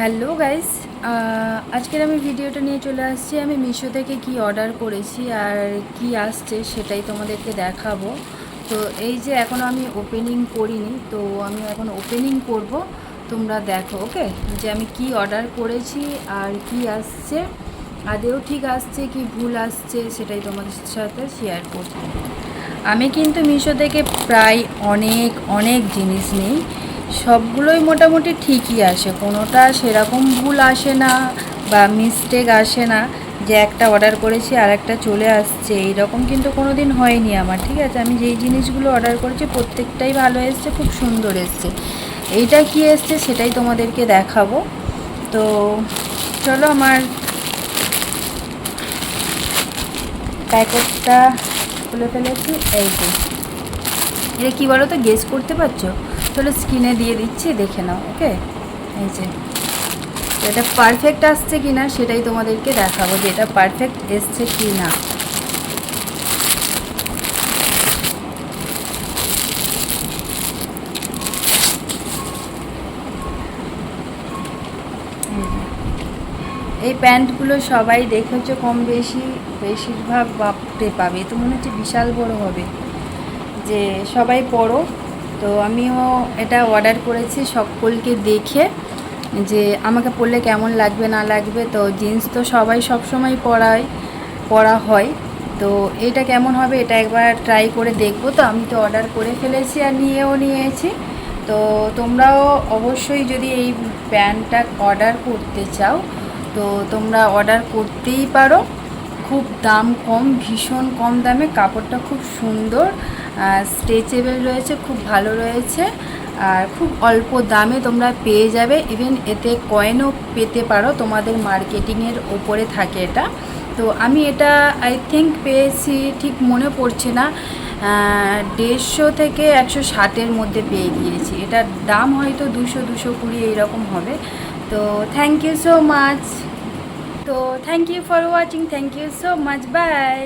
Hello guys আজকের আমি ভিডিওটা নিয়ে চলে আসছি। আমি মিশো থেকে কি অর্ডার করেছি আর কি আসছে সেটাই তোমাদেরকে দেখাবো। তো এই যে এখনও আমি ওপেনিং করিনি, তো আমি এখন ওপেনিং করব। তোমরা দেখো ওকে যে আমি কি অর্ডার করেছি আর কি আসছে। আদেও ঠিক আসছে কি ভুল আসছে সেটাই তোমাদের সাথে শেয়ার করছি। আমি কিন্তু মিশো থেকে প্রায় অনেক অনেক জিনিস নিই। সবগুলোই মোটামুটি ঠিকই আসে। কোনোটা সেরকম ভুল আসে না বা মিস্টেক আসে না যে একটা অর্ডার করেছি আর একটা চলে আসছে। এইরকম কিন্তু কোনো দিন হয়নি আমার, ঠিক আছে? আমি যেই জিনিসগুলো অর্ডার করেছি প্রত্যেকটাই ভালো এসছে, খুব সুন্দর এসছে। এইটা কি এসছে সেটাই তোমাদেরকে দেখাবো। তো চলো আমার প্যাকেটটা খুলে ফেলেছি। এই যে। এটা কী বলো তো গেস করতে পারছ? চলো স্ক্রিনে দিয়ে দিচ্ছি, দেখে নাও, ওকে? এই যে। এটা পারফেক্ট আসছে কি না সেটাই তোমাদেরকে দেখাবো যে এটা পারফেক্ট এসছে কি না এই প্যান্টগুলো সবাই দেখেছ কম বেশি? বেশিরভাগ বাপরে পাবে তো মনে হচ্ছে বিশাল বড় হবে। যে সবাই পড়ো তো আমিও এটা অর্ডার করেছি সকলকে দেখে যে আমাকে পরলে কেমন লাগবে, না লাগবে। তো জিন্স তো সবাই সবসময় পরায়, পরা হয়। তো এটা কেমন হবে এটা একবার ট্রাই করে দেখব। তো আমি তো অর্ডার করে ফেলেছি আর নিয়েও নিয়েছি। তো তোমরাও অবশ্যই যদি এই প্যান্টটা অর্ডার করতে চাও, তো তোমরা অর্ডার করতেই পারো। খুব দাম কম, ভীষণ কম দামে। কাপড়টা খুব সুন্দর স্ট্রেচেবল রয়েছে, খুব ভালো রয়েছে। আর খুব অল্প দামে তোমরা পেয়ে যাবে। ইভেন এতে কয়েনও পেতে পারো, তোমাদের মার্কেটিংয়ের ওপরে থাকে এটা। তো আমি এটা আই থিঙ্ক পেয়েছি, ঠিক মনে পড়ছে না। দেড়শো থেকে একশো ষাটের মধ্যে পেয়ে গিয়েছি। এটার দাম হয়তো দুশো দুশো কুড়ি, এইরকম হবে। তো থ্যাংক ইউ সো মাচ তো thank you for watching thank you so much bye